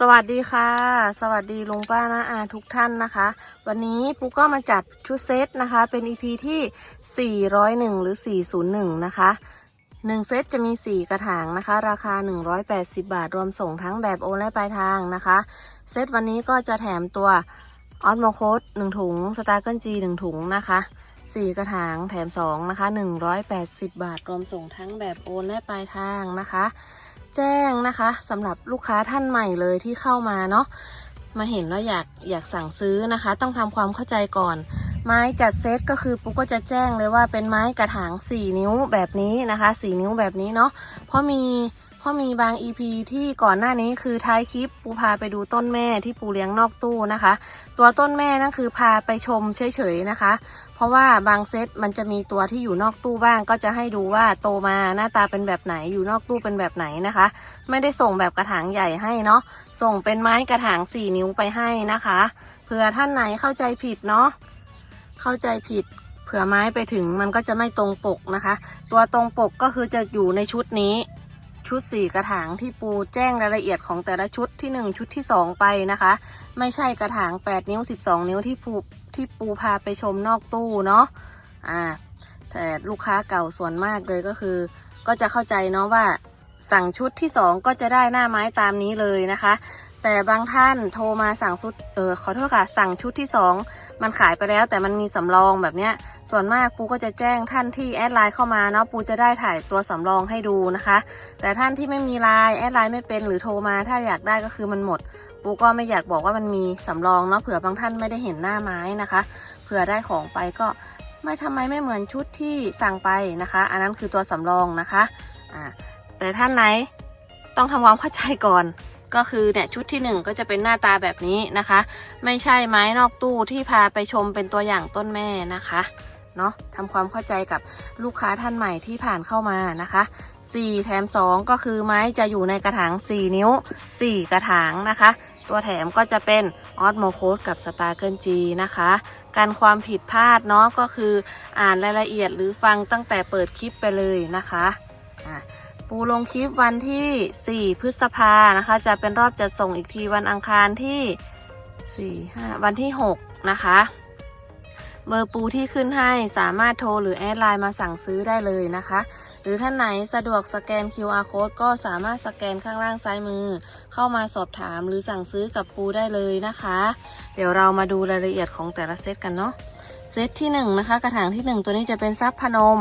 สวัสดีค่ะ สวัสดีลุงป้านาอาทุกท่านนะคะ วันนี้ปุ๊กก็มาจัดชุดเซตนะคะ เป็น EP ที่ 401 หรือ 401 นะคะ 1 เซตจะมี 4 กระถางนะคะ ราคา 180 บาท รวมส่งทั้งแบบโอนและปลายทางนะคะ เซตวันนี้ก็จะแถมตัวออสโมโคด1ถุง สตาร์เกิลจี1ถุงนะคะ4กระถางแถม2นะคะ180บาท รวมส่งทั้งแบบโอนและปลายทางนะคะ แจ้งนะคะสำหรับลูกค้าท่านใหม่เลยที่เข้ามาเนาะมาเห็นแล้วอยากอยากสั่งซื้อนะคะ ต้องทำความเข้าใจก่อน ไม้จัดเซตก็คือปุ๊กก็จะแจ้งเลยว่าเป็นไม้กระถาง 4 นิ้วแบบนี้นะคะ4นิ้วแบบนี้เนาะเพราะมีเพราะมีบาง EP ที่ก่อนหน้านี้คือท้ายคลิปปูพาไปดูต้นแม่ที่ปูเลี้ยงนอกตู้นะคะ ตัวต้นแม่นั่นคือพาไปชมเฉยๆนะคะ ราะว่าบางเซตมันจะมีตัวที่อยู่นอกตู้บ้าง ก็จะให้ดูว่าโตมาหน้าตาเป็นแบบไหนอยู่นอกตู้เป็นแบบไหนนะคะ ไม่ได้ส่งแบบกระถางใหญ่ให้เนาะส่งเป็นไม้กระถางสี่นิ้วไปให้นะคะเผื่อท่านไหนเข้าใจผิดเนาะเข้าใจผิดเผื่อไม้ไปถึงมันก็จะไม่ตรงปกนะคะ ตัวตรงปกก็คือจะอยู่ในชุดนี้ชุดสี่กระถางที่ปูแจ้งรายละเอียดของแต่ละชุดที่หนึ่งชุดที่สองไปนะคะ ไม่ใช่กระถางแปดนิ้วสิบสองนิ้วที่ปู ที่ปูพาไปชมนอกตู้เนาะอ่าแต่ลูกค้าเก่าส่วนมากเลยก็คือ ก็จะเข้าใจเนาะว่าสั่งชุดที่สองก็จะได้หน้าไม้ตามนี้เลยนะคะ แต่บางท่านโทรมาสั่งชุดเออขอโทษค่ะสั่งชุดที่สองมันขายไปแล้วแต่มันมีสำรองแบบเนี้ยส่วนมากปูก็จะแจ้งท่านที่แอดไลน์เข้ามาเนาะปูจะได้ถ่ายตัวสำรองให้ดูนะคะ แต่ท่านที่ไม่มีไลน์แอดไลน์ไม่เป็นหรือโทรมาถ้าอยากได้ก็คือมันหมด ปูก็ไม่อยากบอกว่ามันมีสำรองเนาะเผื่อบางท่านไม่ได้เห็นหน้าไม้นะคะ เผื่อได้ของไปก็ไม่ทำไมไม่เหมือนชุดที่สั่งไปนะคะ อันนั้นคือตัวสำรองนะคะอ่าแต่ท่านไหนต้องทำความเข้าใจก่อนก็คือเนี่ยชุดที่หนึ่งก็จะเป็นหน้าตาแบบนี้นะคะ ไม่ใช่ไม้นอกตู้ที่พาไปชมเป็นตัวอย่างต้นแม่นะคะเนาะทำความเข้าใจกับลูกค้าท่านใหม่ที่ผ่านเข้ามานะคะ 4 แถม 2 ก็คือไม้จะอยู่ในกระถาง 4 นิ้ว 4 กระถางนะคะ ตัวแถมก็จะเป็นออสโมโคดกับสตาร์เกิลจีนะคะการความผิดพลาดเนาะก็คืออ่านรายละเอียดหรือฟังตั้งแต่เปิดคลิปไปเลยนะคะะปูลงคลิปวันที่ 4 พฤษภานะคะ จะเป็นรอบจัดส่งอีกทีวันอังคารที่ 4 5 วันที่ 6 นะคะเบอร์ปูที่ขึ้นให้สามารถโทรหรือแอดไลน์มาสั่งซื้อได้เลยนะคะ หรือท่านไหนสะดวกสแกน QR code ก็สามารถสแกนข้างล่างซ้ายมือ เข้ามาสอบถามหรือสั่งซื้อกับปูได้เลยนะคะ เดี๋ยวเรามาดูรายละเอียดของแต่ละเซตกันเนาะเซตที่หนึ่งนะคะ กระถางที่หนึ่งตัวนี้จะเป็นซับพนม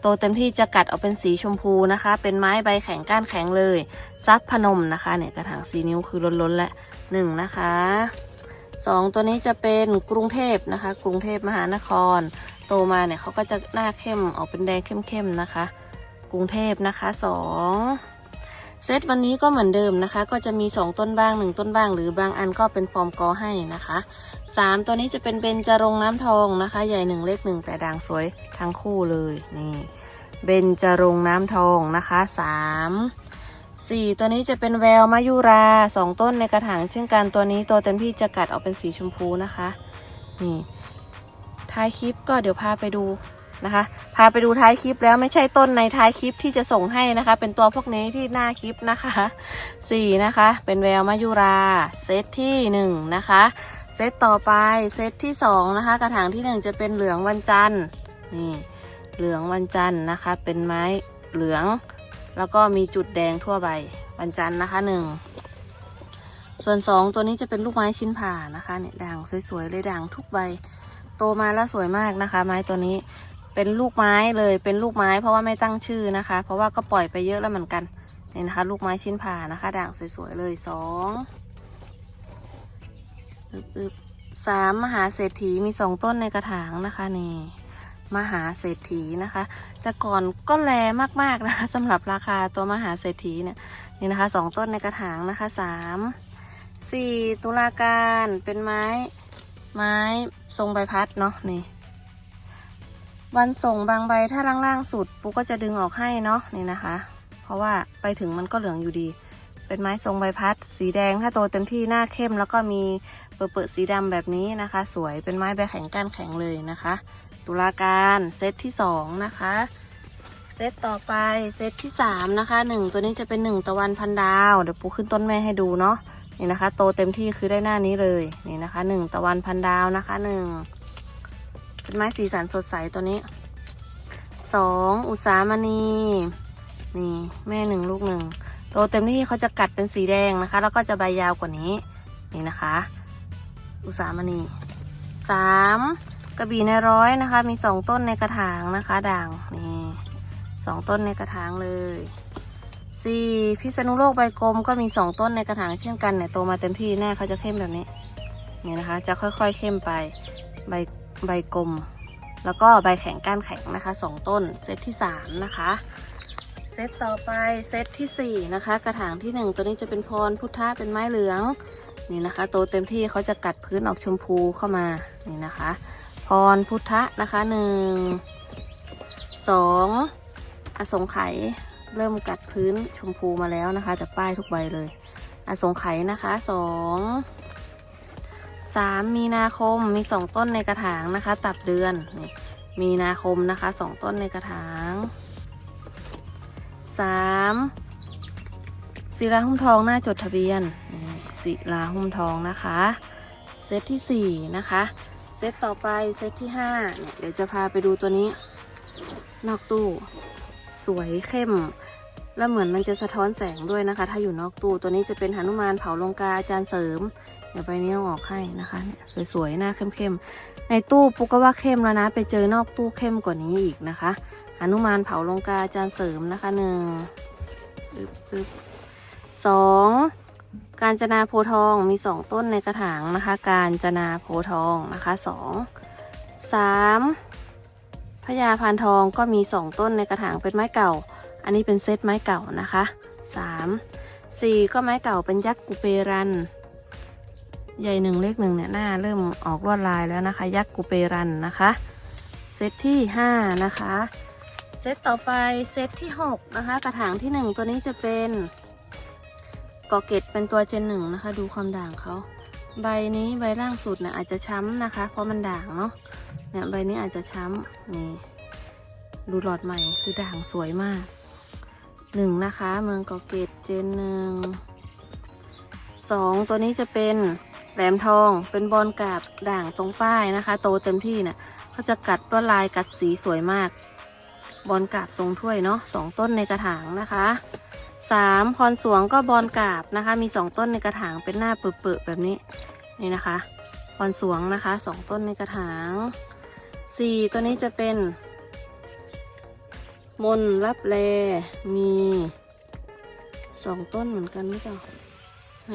โตเต็มที่จะกัดออกเป็นสีชมพูนะคะ เป็นไม้ใบแข็งก้านแข็งเลยซับพนมนะคะเนี่ยกระถางสีนิ้วคือล้นๆและหนึ่งนะคะสองตัวนี้จะเป็นกรุงเทพนะคะ กรุงเทพมหานคร โตมาเนี่ยเขาก็จะหน้าเข้มออกเป็นแดงเข้มๆนะคะ กรุงเทพนะคะสอง เซตวันนี้ก็เหมือนเดิมนะคะ ก็จะมี 2 ต้นบ้าง 1 ต้นบ้าง หรือบางอันก็เป็นฟอร์มกอให้นะคะ 3 ตัวนี้จะเป็นเบญจรงค์น้ำทองนะคะ ใหญ่ 1 เล็ก 1 แต่ด่างสวยทั้งคู่เลยนี่เบญจรงค์น้ำทองนะคะ 3 4 ตัวนี้จะเป็นแววมายุรา 2 ต้นในกระถางเช่นกันตัวนี้ตัวเต็มที่จะกัดออกเป็นสีชมพูนะคะ นี่ท้ายคลิปก็เดี๋ยวพาไปดู นะคะ พาไปดูท้ายคลิปแล้วไม่ใช่ต้นในท้ายคลิปที่จะส่งให้นะคะ เป็นตัวพวกนี้ที่หน้าคลิปนะคะสี่นะคะ เป็นแววมายุราเซตที่หนึ่งนะคะเซตต่อไปเซตที่สองนะคะ กระถางที่หนึ่งจะเป็นเหลืองวันจันทร์นี่เหลืองวันจันทร์นะคะ เป็นไม้เหลือง แล้วก็มีจุดแดงทั่วใบวันจันทร์นะคะหนึ่งส่วนสองตัวนี้จะเป็นลูกไม้ชิ้นผ่านะคะเนี่ยด่างสวยๆเลยด่างทุกใบ โตมาแล้วสวยมากนะคะ ไม้ตัวนี้ เป็นลูกไม้เลยเป็นลูกไม้ เพราะว่าไม่ตั้งชื่อนะคะ เพราะว่าก็ปล่อยไปเยอะแล้วเหมือนกันนี่นะคะ ลูกไม้ชิ้นผ่านะคะ ด่างสวยๆเลยสองอึบสามมหาเศรษฐีมีสองต้นในกระถางนะคะนี่มหาเศรษฐีนะคะ แต่ก่อนก็แลมากๆนะคะสำหรับราคาตัวมหาเศรษฐีเนี่ยนี่นะคะสองต้นในกระถางนะคะสามสี่ตุลาการเป็นไม้ไม้ทรงใบพัดเนาะนี่ วันส่งบางใบถ้าล่างๆสุดปุ๊กก็จะดึงออกให้เนาะนี่นะคะ เพราะว่าไปถึงมันก็เหลืองอยู่ดี เป็นไม้ทรงใบพัด สีแดงถ้าโตเต็มที่หน้าเข้ม แล้วก็มีเปิดๆสีดำแบบนี้นะคะ สวยเป็นไม้ใบแข็งก้านแข็งเลยนะคะ ตุลาการเซตที่สองนะคะเซตต่อไปเซตที่สามนะคะหนึ่งตัวนี้จะเป็นหนึ่งตะวันพันดาว เดี๋ยวปูขึ้นต้นแม่ให้ดูเนาะนี่นะคะ โตเต็มที่คือได้หน้านี้เลยนี่นะคะหนึ่งตะวันพันดาวนะคะหนึ่ง เป็นไม้สีสันสดใสตัวนี้สองอุษามณีนี่แม่หนึ่งลูกหนึ่งโตเต็มที่เขาจะกัดเป็นสีแดงนะคะ แล้วก็จะใบยาวกว่านี้นี่นะคะ อุษามณีสามกระบี่ในร้อยนะคะ มีสองต้นในกระถางนะคะ ด่างนี่สองต้นในกระถางเลยสี่พิษณุโลกใบกลมก็มีสองต้นในกระถางเช่นกันเนี่ยโตมาเต็มที่หน้าเขาจะเข้มแบบนี้นี่นะคะ จะค่อยๆเข้มไปใบ ใบกลม แล้วก็ใบแข็งก้านแข็งนะคะสองต้นเซตที่สามนะคะเซตต่อไปเซตที่สี่นะคะ กระถางที่หนึ่งตัวนี้จะเป็นพรพุทธะเป็นไม้เหลืองนี่นะคะ โตเต็มที่เขาจะกัดพื้นออกชมพูเข้ามานี่นะคะ พรพุทธะนะคะหนึ่งสองอสงไขยเริ่มกัดพื้นชมพูมาแล้วนะคะ แต่ป้ายทุกใบเลย อสงไขยนะคะส องสามมีนาคมมีสองต้นในกระถางนะคะ ตับเดือนนี่มีนาคมนะคะสองต้นในกระถางสามศิลาหุ้มทองหน้าจดทะเบียนนี่ศิลาหุ้มทองนะคะ เซตที่สี่นะคะ เซตต่อไปเซตที่ห้าเนี่ยเดี๋ยวจะพาไปดูตัวนี้ นอกตู้ สวยเข้ม แล้วเหมือนมันจะสะท้อนแสงด้วยนะคะ ถ้าอยู่นอกตู้ตัวนี้จะเป็นหนุมานเผาลงกาอาจารย์เสริม เดี๋ยวใบนี้อาออกให้นะคะเนี่ยสวยๆหน้าเข้มๆในตู้ปุ๊กก็ว่าเข้มแล้วนะ ไปเจอนอกตู้เข้มกว่านี้อีกนะคะหนุมานเผาลงกาจารย์เสริมนะคะหนึ่งึบึบสองการจนาโพทองมีสองต้นในกระถางนะคะ การจนาโพทองนะคะสองสามพญาพานทองก็มีสองต้นในกระถางเป็นไม้เก่า อันนี้เป็นเซตไม้เก่านะคะสามสี่ก็ไม้เก่าเป็นยักษ์กุเปรัน ใหญ่หนึ่งเล็กหนึ่งเนี่ยหน้าเริ่มออกลวดลายแล้วนะคะ ยักษ์กุเปรันนะคะ เซตที่ห้านะคะ เซตต่อไปเซตที่หกนะคะ กระถางที่หนึ่งตัวนี้จะเป็นกอเกตเป็นตัวเจนหนึ่งนะคะ ดูความด่างเขาใบนี้ใบล่างสุดเนี่ยอาจจะช้ำนะคะ เพราะมันด่างเนาะเนี่ยใบนี้อาจจะช้ำนี่ดูหลอดใหม่คือด่างสวยมากหนึ่งนะคะ เมืองกาเกตเจนหนึ่งสองตัวนี้จะเป็น แหลมทองเป็นบอลกาบด่างตรงป้ายนะคะ โตเต็มที่เนี่ยเขาจะกัดลวดลายกัดสีสวยมาก บอลกาบทรงถ้วยเนาะสองต้นในกระถางนะคะสามพรสวงก็บอลกาบนะคะ มีสองต้นในกระถางเป็นหน้าเปื่อๆแบบนี้นี่นะคะพรสวงนะคะสองต้นในกระถางสี่ตัวนี้จะเป็น มนรับแลมีสองต้นเหมือนกันไม่เจ้าเ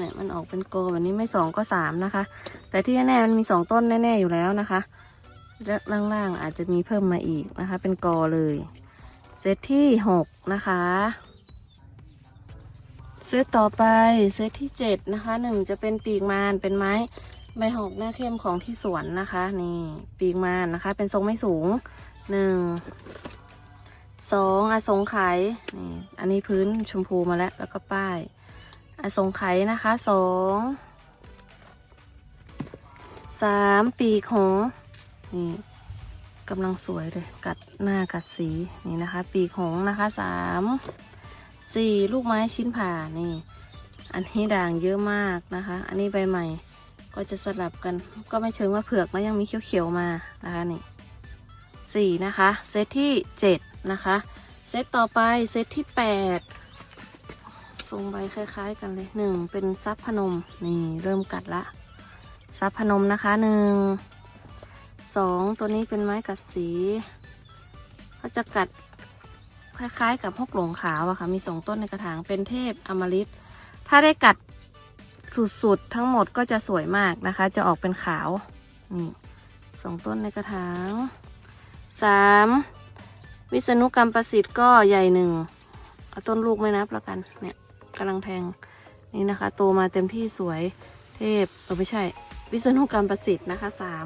นี่ยมันออกเป็นโกแบบนี้ไม่สองก็สามนะคะ แต่ที่แน่ๆมันมีสองต้นแน่ๆอยู่แล้วนะคะและล่างๆอาจจะมีเพิ่มมาอีกนะคะ เป็นกอเลยเซตที่หกนะคะเซตต่อไปเซตที่เจ็ดนะคะหนึ่งจะเป็นปีกมานเป็นไม้ใบหอกหน้าเข้มของที่สวนนะคะ นี่ปีกมานนะคะ เป็นทรงไม่สูงหนึ่งสองอสงไขยนี่อันนี้พื้นชมพูมาแล้วแล้วก็ป้าย สงไขยนะคะสองสามปีกหงนี่กำลังสวยเลย กัดหน้ากัดสีนี่นะคะ ปีกหงนะคะสามสี่ลูกไม้ชิ้นผ่านี่ อันนี้ด่างเยอะมากนะคะ อันนี้ใบใหม่ก็จะสลับกัน ก็ไม่เชิงว่าเผือกแล้วยังมีเขียวๆมานะคะนี่สี่นะคะ เซตที่เจ็ดนะคะ เซตต่อไปเซตที่แปด ทรงใบคล้าย ๆ กันเลยหนึ่งเป็นซับพนม นี่เริ่มกัดละซับพนมนะคะหนึ่งสองตัวนี้เป็นไม้กัดสีเขาจะกัดคล้ายๆ กับพวกหลงขาวอะค่ะ มีสองต้นในกระถางเป็นเทพอมฤตถ้าได้กัดสุดๆ ทั้งหมดก็จะสวยมากนะคะ จะออกเป็นขาว นี่สองต้นในกระถางสามวิษณุกรรมประสิทธิ์ก็ใหญ่หนึ่งเอาต้นลูกไม่นับแล้วกันเนี่ย กำลังแทงนี่นะคะ โตมาเต็มที่สวยเทพเออไม่ใช่ วิษณุกรรมประสิทธิ์นะคะสาม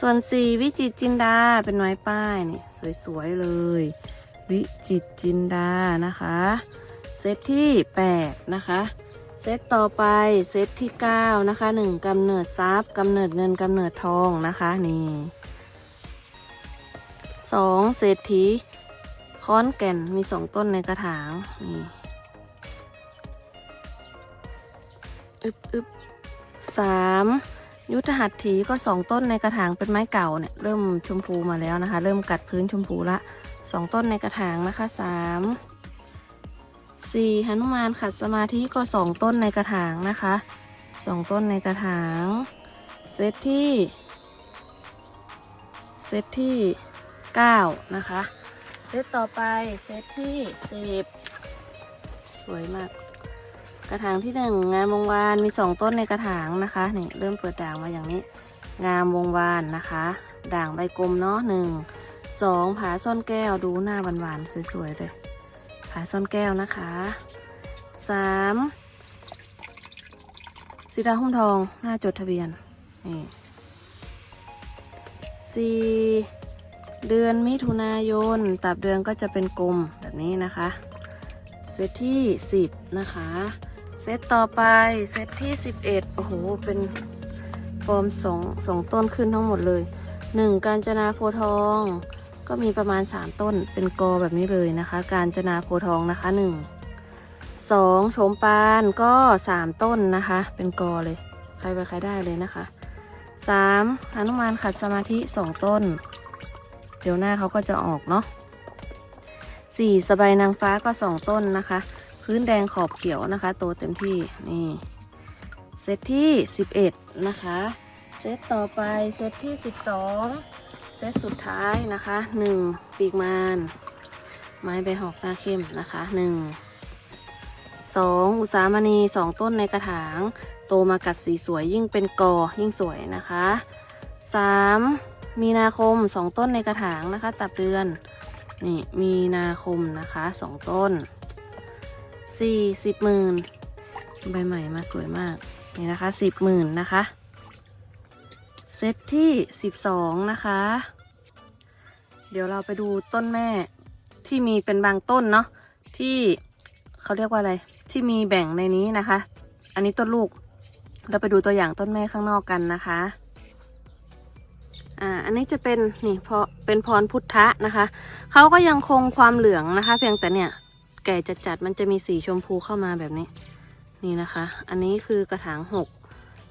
ส่วนสี่วิจิตจินดาเป็นไม้ป้ายนี่สวยๆเลย วิจิตจินดานะคะ เซตที่แปดนะคะเซตต่อไปเซตที่เก้านะคะหนึ่งกำเนิดทรัพย์กำเนิดเงินกำเนิดทองนะคะนี่สองเศรษฐีค้อนแก่นมีสองต้นในกระถางนี่ อึบอึบสามยุทธหัตถีก็สองต้นในกระถางเป็นไม้เก่าเนี่ยเริ่มชมพูมาแล้วนะคะ เริ่มกัดพื้นชมพูละสองต้นในกระถางนะคะสามสี่หนุมานขัดสมาธิก็สองต้นในกระถางนะคะสองต้นในกระถางเซตที่เซตที่เก้านะคะ เซตต่อไปเซตที่สิบสวยมาก กระถางที่หนึ่งงามวงวานมีสองต้นในกระถางนะคะนี่เริ่มเปิดด่างมาอย่างนี้ งามวงวานนะคะ ด่างใบกลมเนาะหนึ่งสองผาซ่อนแก้วดูหน้าหวานๆสวยๆเลยผาซ่อนแก้วนะคะสามสีดาหุ้มทองหน้าจดทะเบียนนี่สี่เดือนมิถุนายนตับเดือนก็จะเป็นกลมแบบนี้นะคะ เซตที่ 10 นะคะ เซตต่อไปเซตที่11โอ้โห เป็นฟอร์มสองสองต้นขึ้นทั้งหมดเลย 1. การจนาโพทอง ก็มีประมาณ3ต้นเป็นกอแบบนี้เลยนะคะ การจนาโพทองนะคะ1 2โฉมปานก็3ต้นนะคะ เป็นกอเลย ใครไปใครได้เลยนะคะ 3. หนุมานขัดสมาธิ2ต้น เดี๋ยวหน้าเขาก็จะออกเนาะสี่สบายนางฟ้าก็สองต้นนะคะ พื้นแดงขอบเขียวนะคะ โตเต็มที่นี่เซตที่สิบเอ็ดนะคะ เซตต่อไปเซตที่สิบสองเซตสุดท้ายนะคะหนึ่งปีกมานไม้ใบหอกหน้าเข้มนะคะหนึ่งสองอุสามณีสองต้นในกระถาง โตมากัดสีสวยยิ่งเป็นกอยิ่งสวยนะคะสามมีนาคมสองต้นในกระถางนะคะ ตับเดือนนี่มีนาคมนะคะสองต้น สี่สิบหมื่นใบใหม่มาสวยมาก นี่นะคะสิบหมื่นนะคะ เซตที่สิบสองนะคะ เดี๋ยวเราไปดูต้นแม่ที่มีเป็นบางต้นเนาะที่เขาเรียกว่าอะไร ที่มีแบ่งในนี้นะคะ อันนี้ต้นลูก เราไปดูตัวอย่างต้นแม่ข้างนอกกันนะคะ อ่า อันนี้จะเป็นนี่เพราะเป็นพรพุทธะนะคะ เขาก็ยังคงความเหลืองนะคะ เพียงแต่เนี่ย แก่จัดๆมันจะมีสีชมพูเข้ามาแบบนี้ นี่นะคะ อันนี้คือกระถางหก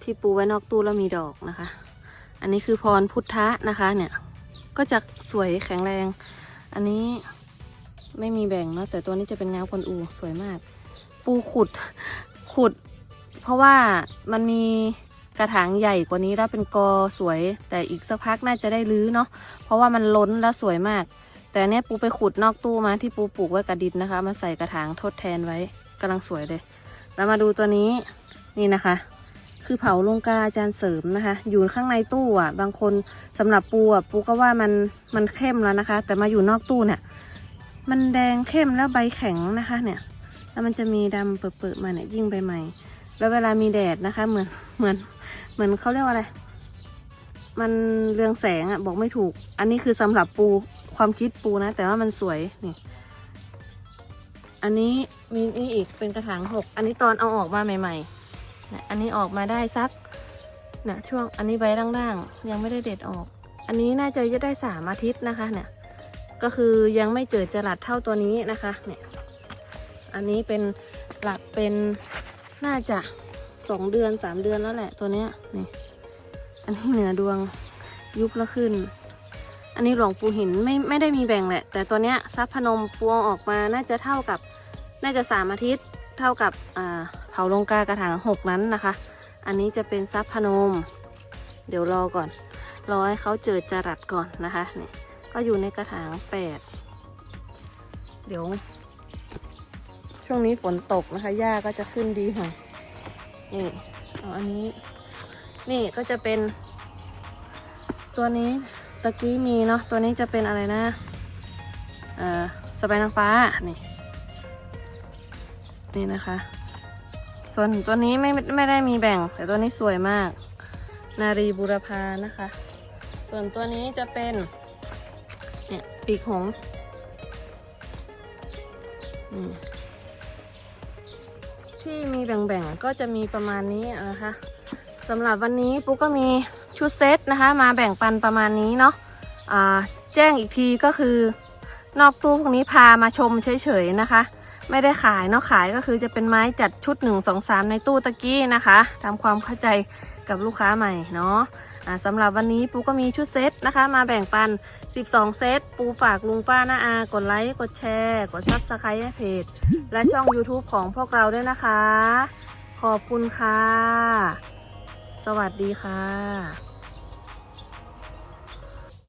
ที่ปูไว้นอกตู้แล้วมีดอกนะคะ อันนี้คือพรพุทธะนะคะเนี่ย ก็จะสวยแข็งแรง อันนี้ไม่มีแบ่งเนะแต่ตัวนี้จะเป็นงาวกวนอูสวยมาก ปูขุดขุด เพราะว่ามันมีกระถางใหญ่กว่านี้แล้วเป็นกอสวย แต่อีกสักพักน่าจะได้รื้อเนาะเพราะว่ามันล้นแล้วสวยมาก แต่เนี้ยปูไปขุดนอกตู้มาที่ปูปลูกไว้กับดินนะคะ มาใส่กระถางทดแทนไว้กำลังสวยเลย แล้วมาดูตัวนี้นี่นะคะ คือเผาลงกาอาจารย์เสริมนะคะ อยู่ข้างในตู้อะ บางคนสำหรับปูอะปูก็ว่ามันมันเข้มแล้วนะคะ แต่มาอยู่นอกตู้เนี่ยมันแดงเข้มแล้วใบแข็งนะคะเนี่ย แล้วมันจะมีดำเปื้อๆมาเนี่ยยิ่งใบใหม่ แล้วเวลามีแดดนะคะ เหมือนเหมือนเหมือนเขาเรียกว่าอะไร มันเรืองแสงอะบอกไม่ถูก อันนี้คือสำหรับปู ความคิดปูนะ แต่ว่ามันสวยนี่อันนี้มีนี่อีกเป็นกระถางหกอันนี้ตอนเอาออกมาใหม่ๆนะอันนี้ออกมาได้สักนะช่วงอันนี้ใบด่างๆ ยังไม่ได้เด็ดออก อันนี้น่าจะจะได้สามอาทิตย์นะคะเนี่ยก็คือยังไม่เจอจรัดเท่าตัวนี้นะคะเนี่ยอันนี้เป็นหลักเป็นน่าจะสองเดือนสามเดือนแล้วแหละตัวเนี้ยนี่อันนี้เหนือดวงยุบแล้วขึ้น อันนี้หลวงปู่หินไม่ไม่ได้มีแบ่งแหละ แต่ตัวเนี้ยทรัพย์พนมปวงออกมาน่าจะเท่ากับน่าจะสามอาทิตย์เท่ากับเผาลงกากระถางหกนั้นนะคะ อันนี้จะเป็นทรัพย์พนม เดี๋ยวรอก่อน รอให้เขาเจอจรัดก่อนนะคะเนี่ยก็อยู่ในกระถางแปดเดี๋ยว ช่วงนี้ฝนตกนะคะหญ้าก็จะขึ้นดีหน่อยนี่เอาอันนี้ นี่ก็จะเป็นตัวนี้ ตะกี้มีเนาะตัวนี้จะเป็นอะไรนะ เอ่อสบายนางฟ้านี่นี่นะคะ ส่วนตัวนี้ไม่ไม่ได้มีแบ่ง แต่ตัวนี้สวยมาก นารีบุรพานะคะ ส่วนตัวนี้จะเป็นเนี่ยปีกหงส์ที่มีแบ่งๆก็จะมีประมาณนี้นะคะสำหรับวันนี้ปุ๊กก็มี ชุดเซตนะคะ มาแบ่งปันประมาณนี้เนาะะแจ้งอีกทีก็คือนอกตู้พวกนี้พามาชมเฉยๆนะคะ ไม่ได้ขายเนาะขายก็คือจะเป็นไม้จัดชุด 1 2 3 ในตู้ตะกี้นะคะทำความเข้าใจกับลูกค้าใหม่เนาะสำหรับวันนี้ปูก็มีชุดเซตนะคะ มาแบ่งปัน 12 เซต ปูฝากลุงป้าหน้าอากดไลค์ กดแชร์ กดซับสไครต์ให้เพจ และช่อง YouTube ของพวกเราด้วยนะคะ ขอบคุณค่ะ สวัสดีค่ะ